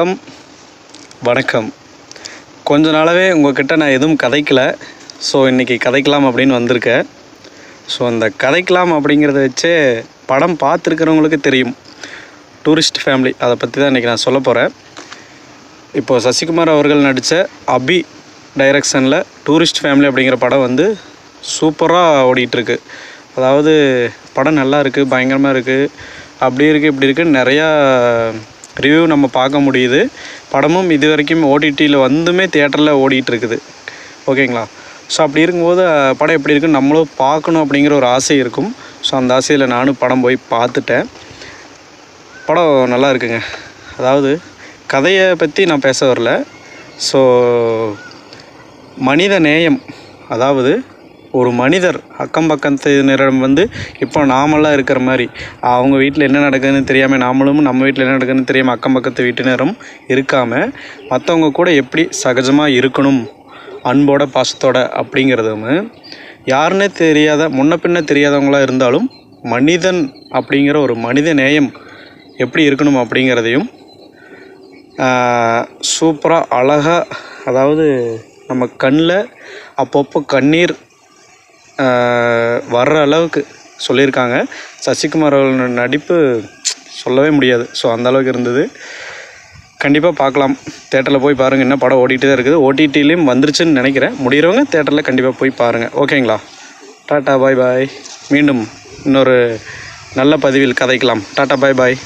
வணக்கம். வணக்கம். கொஞ்ச நாளாகவே உங்ககிட்ட நான் எதுவும் கதைக்கல. ஸோ இன்றைக்கி கதைக்கலாம் அப்படின்னு வந்திருக்கேன் ஸோ அந்த கதைக்கலாம் அப்படிங்கிறத வச்சு படம் பார்த்துருக்கிறவங்களுக்கு தெரியும். டூரிஸ்ட் ஃபேமிலி அதை பற்றி தான் இன்றைக்கி நான் சொல்ல போகிறேன் இப்போது சசிகுமார் அவர்கள் நடித்த அபி டைரக்ஷனில் டூரிஸ்ட் ஃபேமிலி அப்படிங்கிற படம் வந்து சூப்பராக ஓடிட்டுருக்கு. அதாவது படம் நல்லா இருக்குது பயங்கரமாக இருக்குது அப்படி இருக்குது இப்படி இருக்குது நிறையா ரிவ்யூ நம்ம பார்க்க முடியுது. படமும் இது வரைக்கும் ஓடிடியில் வந்துமே தேட்டரில் ஓடிட்டு இருக்குது ஓகேங்களா ஸோ அப்படி இருக்கும்போது படம் எப்படி இருக்குன்னு நம்மளும் பார்க்கணும் அப்படிங்கிற ஒரு ஆசை இருக்கும். ஸோ அந்த ஆசையில் நானும் படம் போய் பார்த்துட்டேன். படம் நல்லா இருக்குங்க. அதாவது கதையை பற்றி நான் பேச வரல. ஸோ மனித நேயம் அதாவது ஒரு மனிதர் அக்கம் பக்கத்தினரிடம் வந்து இப்போ நாமெல்லாம் இருக்கிற மாதிரி அவங்க வீட்டில் என்ன நடக்குதுன்னு தெரியாமல் நாமளும் நம்ம வீட்டில் என்ன நடக்குதுன்னு தெரியாமல் அக்கம் பக்கத்து வீட்டினரும் இருக்காமல் மற்றவங்க கூட எப்படி சகஜமாக இருக்கணும் அன்போட பாசத்தோட அப்படிங்கிறதும் யாருன்னே தெரியாத முன்ன பின்ன தெரியாதவங்களாக இருந்தாலும் மனிதன் அப்படிங்கிற ஒரு மனித நேயம் எப்படி இருக்கணும் அப்படிங்கிறதையும் சூப்பராக அழகாக அதாவது நம்ம கண்ணில் அப்பப்போ கண்ணீர் வர்ற அளவுக்கு சொல்லியிருக்காங்க. சசிகுமார் அவர்களோட நடிப்பு சொல்லவே முடியாது. ஸோ அந்தளவுக்கு இருந்தது. கண்டிப்பாக பார்க்கலாம். தேட்டரில் போய் பாருங்கள் என்ன படம் ஓடிட்டு தான் இருக்குது. ஓடிடிலையும் வந்துருச்சுன்னு நினைக்கிறேன். முடிகிறவங்க தேட்டரில் கண்டிப்பாக போய் பாருங்கள் ஓகேங்களா? டாட்டா பாய் பாய் மீண்டும் இன்னொரு நல்ல பதிவில் கதைக்கலாம். டாட்டா பாய் பாய்